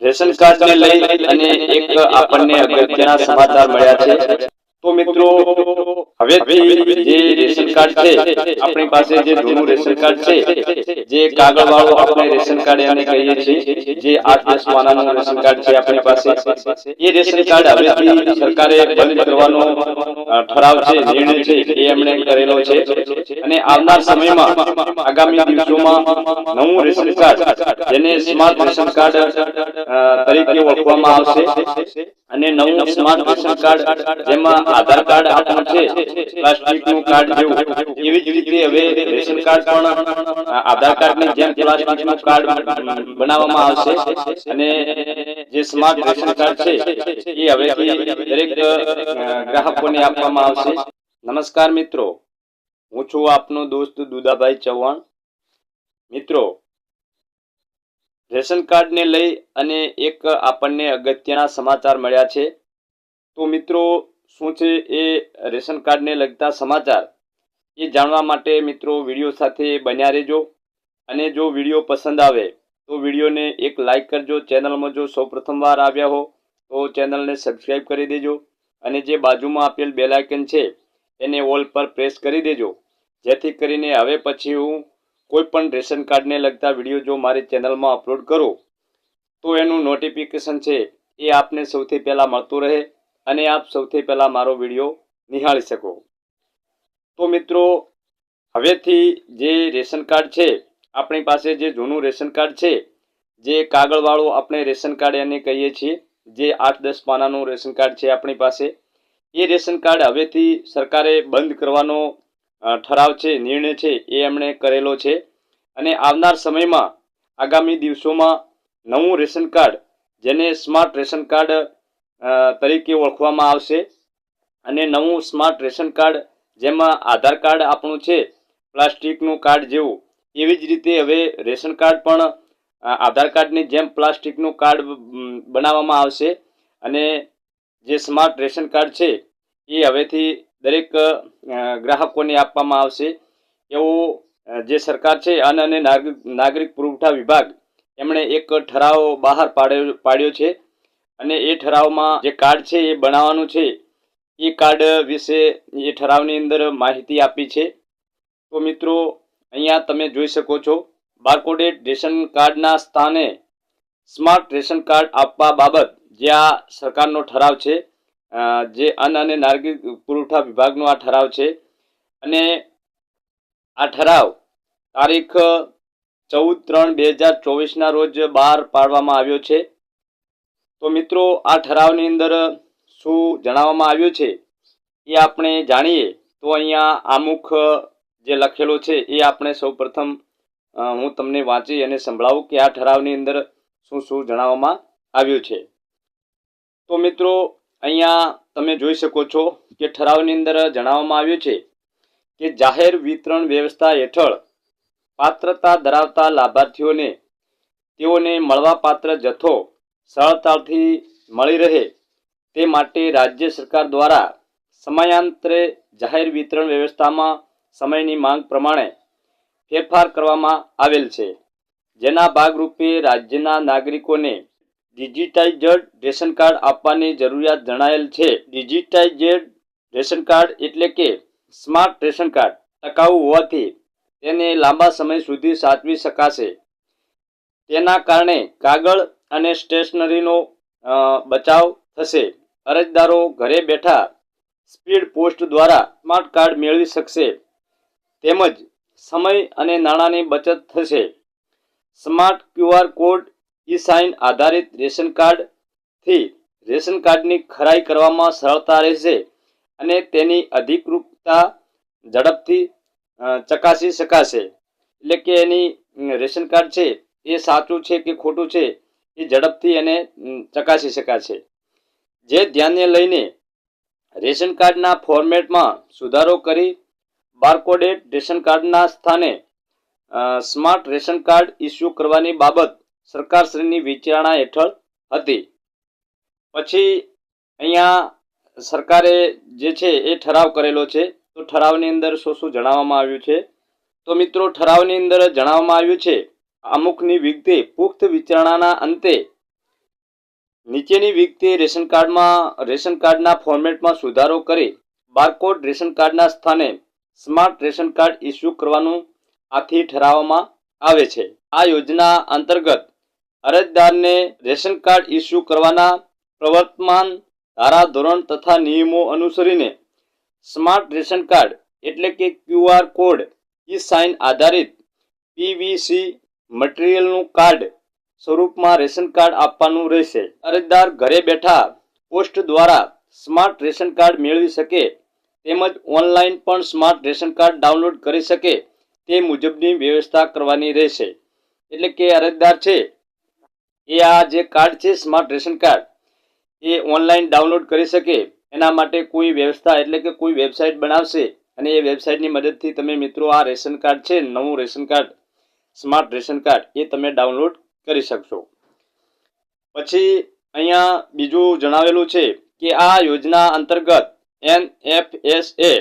Ration card ને લઈ અને એક આપણને અગત્યના સમાચાર મળ્યા છે. તો મિત્રો હવેથી જે રેશન કાર્ડ છે, આપણી પાસે જે જૂનું રેશન કાર્ડ છે, જે કાગળ વાળું આપણે રેશન કાર્ડ એને કહીએ છીએ, જે આઠ દસ રેશન કાર્ડ છે આપણી પાસે, એ રેશન કાર્ડ હવેથી સરકારે બંધ કરવાનો ઠરાવ છે, નિર્ણય છે, એ એમણે કરેલો છે. અને આવનાર સમયમાં, આગામી દિવસોમાં નવું રેશન કાર્ડ, જેને સ્માર્ટ રેશન કાર્ડ તરીકે ઓળખવામાં આવશે અને નવું સ્માર્ટ રેશન કાર્ડ જેમાં આધાર કાર્ડ આપણું છે, પ્લાસ્ટિકનું કાર્ડ જેવું. એવી જ રીતે હવે રેશન કાર્ડ પણ આધાર કાર્ડની જેમ પ્લાસ્ટિકનું કાર્ડ બનાવવામાં આવશે. અને જે સ્માર્ટ રેશન કાર્ડ છે, એ હવેથી દરેક ગ્રાહકોને આપવામાં આવશે. નમસ્કાર મિત્રો. હું છું આપનો દોસ્ત દુદાભાઈ ચૌહાણ. મિત્રો રેશન કાર્ડને લઈ અને એક આપણને અગત્યના સમાચાર મળ્યા છે. તો મિત્રો, શું છે એ રેશન કાર્ડને લગતા સમાચાર? એ જાણવા માટે મિત્રો વીડિયો સાથે બન્યા રહેજો. અને જો વીડિયો પસંદ આવે, તો વિડીયોને એક લાઈક કરજો. ચેનલમાં જો સૌ પ્રથમવાર આવ્યા હો, તો ચેનલને સબસ્ક્રાઈબ કરી દેજો. અને જે બાજુમાં આપેલ બેલ આઇકન છે, એને ઓલ પર પ્રેસ કરી દેજો. જેથી કરીને હવે પછી હું કોઈ પણ રેશન કાર્ડને લગતા વીડિયો જો મારી ચેનલમાં અપલોડ કરો, તો એનું નોટિફિકેશન છે એ આપને સૌથી પહેલાં મળતું રહે અને આપ સૌથી પહેલાં મારો વીડિયો નિહાળી શકો. તો મિત્રો, હવેથી જે રેશન કાર્ડ છે, આપણી પાસે જે જૂનું રેશન કાર્ડ છે, જે કાગળવાળું આપણે રેશન કાર્ડ એને કહીએ છીએ, જે આઠ દસ પાનાનું રેશન કાર્ડ છે આપણી પાસે, એ રેશન કાર્ડ હવેથી સરકારે બંધ કરવાનો ઠરાવ છે, નિર્ણય છે, એ એમણે કરેલો છે. અને આવનાર સમયમાં, આગામી દિવસોમાં નવું રેશન કાર્ડ, જેને સ્માર્ટ રેશન કાર્ડ તરીકે ઓળખવામાં આવશે અને નવું સ્માર્ટ રેશન કાર્ડ, જેમાં આધાર કાર્ડ આપણું છે, પ્લાસ્ટિકનું કાર્ડ જેવું. એવી જ રીતે હવે રેશન કાર્ડ પણ આધાર કાર્ડની જેમ પ્લાસ્ટિકનું કાર્ડ બનાવવામાં આવશે. અને જે સ્માર્ટ રેશન કાર્ડ છે, એ હવેથી દરેક ગ્રાહકોને આપવામાં આવશે. એવું જે સરકાર છે, અન્ન અને નાગરિક પુરવઠા વિભાગ, એમણે એક ઠરાવ બહાર પાડ્યો પાડ્યો છે. અને એ ઠરાવમાં જે કાર્ડ છે, એ બનાવવાનું છે. એ કાર્ડ વિશે એ ઠરાવની અંદર માહિતી આપી છે. તો મિત્રો, અહીંયા તમે જોઈ શકો છો બારકોડેડ રેશન કાર્ડના સ્થાને સ્માર્ટ રેશન કાર્ડ આપવા બાબત જે આ સરકારનો ઠરાવ છે જે અન્ન અને નાગરિક પુરવઠા વિભાગનો આ ઠરાવ છે. અને આ ઠરાવ તારીખ ચૌદ ત્રણ બે હજાર ચોવીસના રોજ બહાર પાડવામાં આવ્યો છે. તો મિત્રો, આ ઠરાવની અંદર શું જણાવવામાં આવ્યું છે એ આપણે જાણીએ. તો અહીંયા આમુખ જે લખેલો છે એ આપણે સૌ પ્રથમ હું તમને વાંચી અને સંભળાવું કે આ ઠરાવની અંદર શું શું જણાવવામાં આવ્યું છે. તો મિત્રો અહીંયા તમે જોઈ શકો છો કે ઠરાવની અંદર જણાવવામાં આવ્યું છે કે જાહેર વિતરણ વ્યવસ્થા હેઠળ પાત્રતા ધરાવતા લાભાર્થીઓને તેઓને મળવાપાત્ર જથ્થો સરળતાથી મળી રહે તે માટે રાજ્ય સરકાર દ્વારા સમયાંતરે જાહેર વિતરણ વ્યવસ્થામાં સમયની માંગ પ્રમાણે ફેરફાર કરવામાં આવેલ છે. જેના ભાગરૂપે રાજ્યના નાગરિકોને ડિજિટાઇઝડ રેશન કાર્ડ આપવાની જરૂરિયાત જણાયેલ છે. ડિજિટાઇઝડ રેશન કાર્ડ એટલે કે સ્માર્ટ રેશન કાર્ડ ટકાઉ હોવાથી તેને લાંબા સમય સુધી સાચવી શકાશે. તેના કારણે કાગળ અને સ્ટેશનરીનો બચાવ થશે. અરજદારો ઘરે બેઠા સ્પીડ પોસ્ટ દ્વારા સ્માર્ટ કાર્ડ મેળવી શકશે. તેમજ સમય અને નાણાંની બચત થશે. Smart QR code e sign આધારિત રેશન કાર્ડથી રેશન કાર્ડની ખરાઈ કરવામાં સરળતા રહેશે અને તેની અધિકૃતતા ઝડપથી ચકાસી શકાશે. એટલે કે એની રેશન કાર્ડ છે એ સાચું છે કે ખોટું છે એ ઝડપથી એને ચકાસી શકાશે. જે ધ્યાને લઈને રેશન કાર્ડના ફોર્મેટમાં સુધારો કરી બારકોડેડ રેશન કાર્ડના સ્થાને સ્માર્ટ રેશન કાર્ડ ઇસ્યુ કરવાની બાબત સરકારશ્રીની વિચારણા હેઠળ હતી. પછી અહીંયા સરકારે જે છે એ ઠરાવ કરેલો છે. તો ઠરાવની અંદર શું શું જણાવવામાં આવ્યું છે? તો મિત્રો, ઠરાવની અંદર જણાવવામાં આવ્યું છે અમુકની વિગતે પુખ્ત વિચારણાના અંતે નીચેની વિગતે રેશન કાર્ડમાં, રેશન કાર્ડના ફોર્મેટમાં સુધારો કરી બારકોડ રેશન કાર્ડના સ્થાને સ્માર્ટ રેશન કાર્ડ ઇસ્યુ કરવાનું આથી ઠરાવવામાં આવે છે. આ યોજના અંતર્ગત અરજદારને રેશન કાર્ડ ઇસ્યુ કરવાના પ્રવર્તમાન ધારા ધોરણ તથા નિયમો અનુસરીને સ્માર્ટ રેશન કાર્ડ એટલે કે ક્યુઆર કોડ ઈ સાઇન આધારિત પીવીસી મટીરિયલનું કાર્ડ સ્વરૂપમાં રેશન કાર્ડ આપવાનું રહેશે. અરજદાર ઘરે બેઠા પોસ્ટ દ્વારા સ્માર્ટ રેશન કાર્ડ મેળવી શકે તેમજ ઓનલાઈન પણ સ્માર્ટ રેશન કાર્ડ ડાઉનલોડ કરી શકે તે મુજબની વ્યવસ્થા કરવાની રહેશે. એટલે કે અરજદાર છે એ આ જે કાર્ડ છે સ્માર્ટ રેશન કાર્ડ એ ઓનલાઈન ડાઉનલોડ કરી શકે. એના માટે કોઈ વ્યવસ્થા એટલે કે કોઈ વેબસાઇટ બનાવશે અને એ વેબસાઇટની મદદથી તમે મિત્રો આ રેશન કાર્ડ છે, નવું ration card smart ration card એ તમે ડાઉનલોડ કરી શકશો. પછી અહીંયા બીજું જણાવેલું છે કે આ યોજના અંતર્ગત એન એ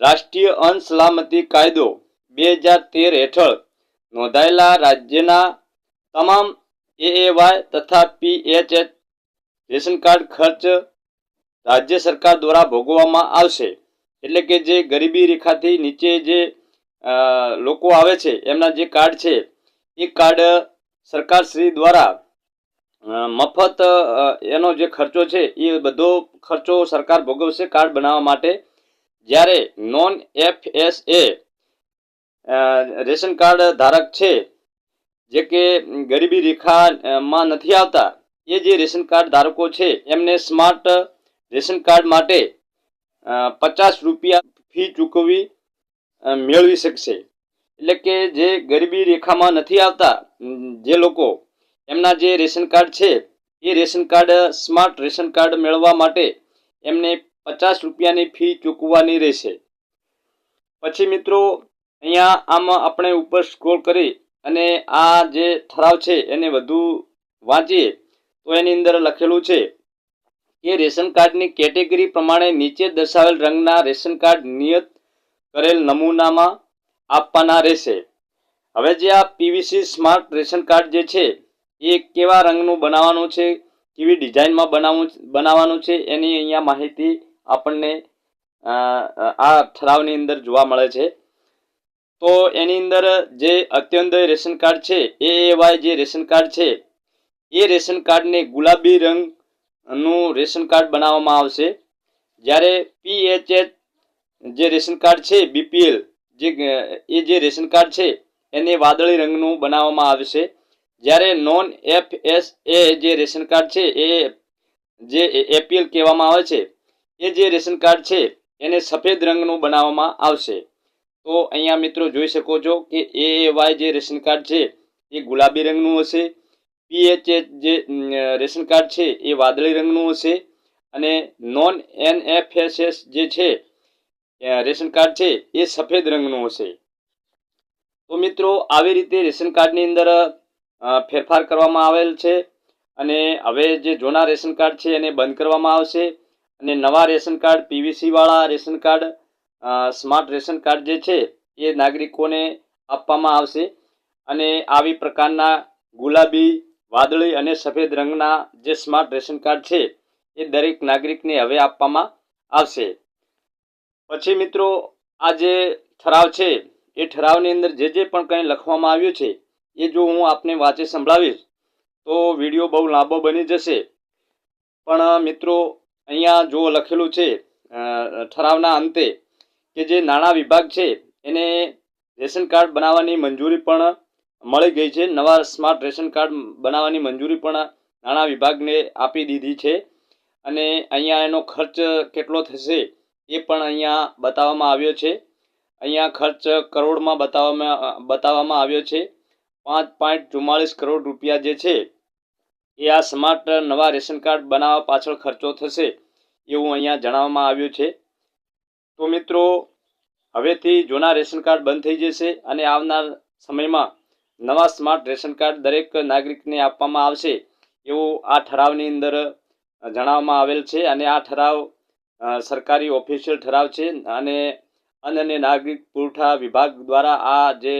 રાષ્ટ્રીય અન્ન સલામતી કાયદો બે હજાર તેર હેઠળ નોંધાયેલા રાજ્યના તમામ એએવાય તથા પીએચએચ રેશન કાર્ડ ખર્ચ રાજ્ય સરકાર દ્વારા ભોગવવામાં આવશે. એટલે કે જે ગરીબી રેખાથી નીચે જે લોકો આવે છે, એમના જે કાર્ડ છે, એ કાર્ડ સરકારશ્રી દ્વારા મફત એનો જે ખર્ચો છે, એ બધો ખર્ચો સરકાર ભોગવશે કાર્ડ બનાવવા માટે. જ્યારે non F S A ration card ધારક છે જે કે ગરીબી રેખામાં નથી આવતા, એ જે રેશન કાર્ડ ધારકો છે, એમને સ્માર્ટ રેશન કાર્ડ માટે પચાસ રૂપિયા ફી ચૂકવવી મેળવી શકશે. એટલે કે જે ગરીબી રેખામાં નથી આવતા જે લોકો, એમના જે રેશન કાર્ડ છે, એ ration card, smart ration card મેળવવા માટે એમને પચાસ રૂપિયાની ફી ચૂકવવાની રહેશે. પછી મિત્રો, અહીંયા આમાં આપણે ઉપર સ્ક્રોલ કરી અને આ જે ઠરાવ છે એને વધુ વાંચીએ, તો એની અંદર લખેલું છે કે રેશન કાર્ડની કેટેગરી પ્રમાણે નીચે દર્શાવેલ રંગના રેશન કાર્ડ નિયત કરેલ નમૂનામાં આપવાના રહેશે. હવે જે આ પીવીસી સ્માર્ટ રેશન કાર્ડ જે છે, એ કેવા રંગનું બનાવવાનું છે, કેવી ડિઝાઇનમાં બનાવવું બનાવવાનું છે, એની અહીંયા માહિતી આપણને આ ઠરાવની અંદર જોવા મળે છે. તો એની અંદર જે અત્યંતય રેશન કાર્ડ છે, એ વાય જે રેશન કાર્ડ છે, એ રેશન કાર્ડને ગુલાબી રંગનું રેશન કાર્ડ બનાવવામાં આવશે. જ્યારે પીએચએચ જે રેશન કાર્ડ છે બીપીએલ જે એ જે રેશન કાર્ડ છે, એને વાદળી રંગનું બનાવવામાં આવશે. જ્યારે નોન એફ એસ એ જે રેશન કાર્ડ છે, એ જે એપીએલ કહેવામાં આવે છે, એ જે રેશન કાર્ડ છે, એને સફેદ રંગનું બનાવવામાં આવશે. તો અહીંયા મિત્રો જોઈ શકો છો કે એ વાય જે રેશન કાર્ડ છે, એ ગુલાબી રંગનું હશે. પીએચ જે રેશન કાર્ડ છે, એ વાદળી રંગનું હશે. અને non N F S S જે છે રેશન કાર્ડ છે, એ સફેદ રંગનું હશે. તો મિત્રો, આવી રીતે રેશન કાર્ડની અંદર ફેરફાર કરવામાં આવેલ છે. અને હવે જે જૂના રેશન કાર્ડ છે, એને બંધ કરવામાં આવશે. અને નવા ration card પીવીસીવાળા ration card smart ration card જે છે, એ નાગરિકોને આપવામાં આવશે. અને આવી પ્રકારના ગુલાબી, વાદળી અને સફેદ રંગના જે સ્માર્ટ રેશન કાર્ડ છે, એ દરેક નાગરિકને હવે આપવામાં આવશે. પછી મિત્રો, આ જે ઠરાવ છે, એ ઠરાવની અંદર જે જે પણ કંઈ લખવામાં આવ્યું છે, એ જો હું આપને વાંચી સંભળાવીશ, તો વીડિયો બહુ લાંબો બની જશે. પણ મિત્રો, અહીંયા જો લખેલું છે ઠરાવના અંતે કે જે નાણાં વિભાગ છે, એને રેશન કાર્ડ બનાવવાની મંજૂરી પણ મળી ગઈ છે. નવા સ્માર્ટ રેશન કાર્ડ બનાવવાની મંજૂરી પણ નાણાં વિભાગને આપી દીધી છે. અને અહીંયા એનો ખર્ચ કેટલો થશે એ પણ અહીંયા બતાવવામાં આવ્યો છે. અહીંયા ખર્ચ કરોડમાં બતાવવામાં બતાવવામાં આવ્યો છે. પાંચ પોઈન્ટ ચુમ્માળીસ કરોડ રૂપિયા જે છે, એ આ સ્માર્ટ નવા રેશન કાર્ડ બનાવવા પાછળ ખર્ચો થશે એવું અહીંયા જણાવવામાં આવ્યું છે. તો મિત્રો, હવેથી જૂના રેશન કાર્ડ બંધ થઈ જશે અને આવનાર સમયમાં નવા સ્માર્ટ રેશન કાર્ડ દરેક નાગરિકને આપવામાં આવશે એવું આ ઠરાવની અંદર જણાવવામાં આવેલ છે અને આ ઠરાવ સરકારી ઓફિશિયલ ઠરાવ છે અને અન્ન અને નાગરિક પુરવઠા વિભાગ દ્વારા આ જે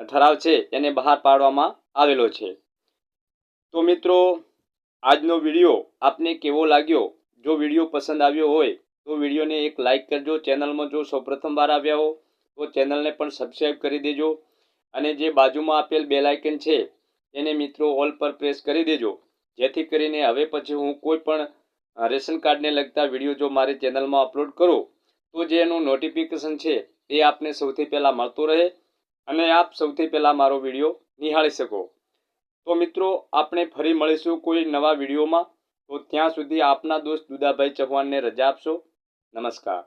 ઠરાવ છે એને બહાર પાડવામાં આવેલો છે. તો મિત્રો, આજનો વીડિયો આપને કેવો લાગ્યો? જો વીડિયો પસંદ આવ્યો હોય તો વિડીયોને એક લાઇક કરજો, ચેનલમાં જો સૌપ્રથમ વાર આવ્યા હો, તો ચેનલને પણ સબસ્ક્રાઈબ કરી દેજો અને જે બાજુમાં આપેલ બે લાઇકન છે એને મિત્રો ઓલ પર પ્રેસ કરી દેજો. જેથી કરીને હવે પછી હું કોઈ પણ રેશન કાર્ડને લગતા વીડિયો જો મારી ચેનલમાં અપલોડ કરું, તો જે એનું નોટિફિકેશન છે, એ આપને સૌથી પહેલાં મળતો રહે અને આપ સૌથી પહેલાં મારો વીડિયો નિહાળી શકો. તો મિત્રો, આપણે ફરી મળીશું કોઈ નવા વિડીયોમાં. તો ત્યાં સુધી આપના દોસ્ત દુદાભાઈ ચૌહાણને રજા આપશો. નમસ્કાર